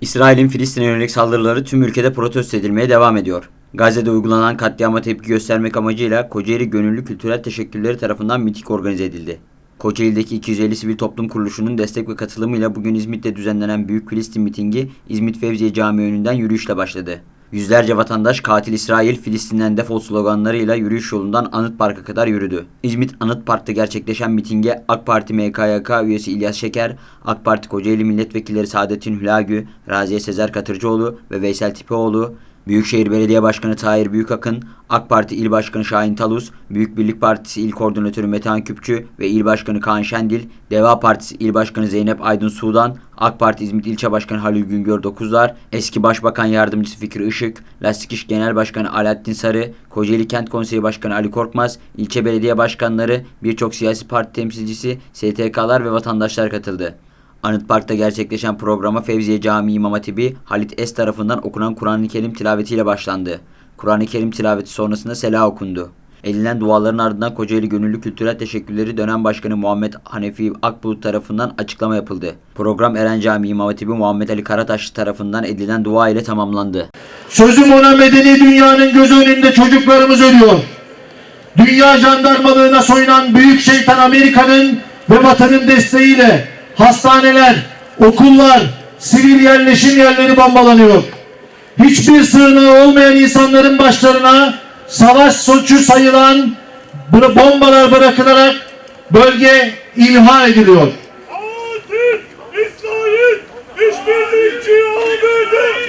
İsrail'in Filistin'e yönelik saldırıları tüm ülkede protesto edilmeye devam ediyor. Gazze'de uygulanan katliama tepki göstermek amacıyla Kocaeli Gönüllü Kültürel Teşekkürleri tarafından miting organize edildi. Kocaeli'deki 250 sivil toplum kuruluşunun destek ve katılımıyla bugün İzmit'te düzenlenen Büyük Filistin mitingi İzmit Fevziye Camii önünden yürüyüşle başladı. Yüzlerce vatandaş katil İsrail Filistin'den defol sloganlarıyla yürüyüş yolundan Anıt Park'a kadar yürüdü. İzmit Anıt Park'ta gerçekleşen mitinge AK Parti MKYK üyesi İlyas Şeker, AK Parti Kocaeli Milletvekilleri Saadettin Hülagü, Raziye Sezer Katırcıoğlu ve Veysel Tipeoğlu, Büyükşehir Belediye Başkanı Tahir Büyükakın, AK Parti İl Başkanı Şahin Talus, Büyük Birlik Partisi İl Koordinatörü Metehan Küpçü ve İl Başkanı Kaan Şendil, Deva Partisi İl Başkanı Zeynep Aydın Sudan, AK Parti İzmit İlçe Başkanı Halil Güngör Dokuzlar, eski Başbakan Yardımcısı Fikri Işık, Lastik İş Genel Başkanı Alaaddin Sarı, Kocaeli Kent Konseyi Başkanı Ali Korkmaz, ilçe belediye başkanları, birçok siyasi parti temsilcisi, STK'lar ve vatandaşlar katıldı. Anıt Park'ta gerçekleşen programa Fevziye Camii İmam Hatibi Halit Es tarafından okunan Kur'an-ı Kerim tilavetiyle başlandı. Kur'an-ı Kerim tilaveti sonrasında sela okundu. Edilen duaların ardından Kocaeli Gönüllü Kültürel Teşekkürleri Dönem Başkanı Muhammed Hanefi Akbulut tarafından açıklama yapıldı. Program Eren Camii İmam Hatibi Muhammed Ali Karataş tarafından edilen dua ile tamamlandı. Sözüm ona medeni dünyanın göz önünde çocuklarımız ölüyor. Dünya jandarmalığına soyunan büyük şeytan Amerika'nın ve Batı'nın desteğiyle hastaneler, okullar, sivil yerleşim yerleri bombalanıyor. Hiçbir sığınağı olmayan insanların başlarına savaş suçu sayılan bombalar bırakılarak bölge imha ediliyor.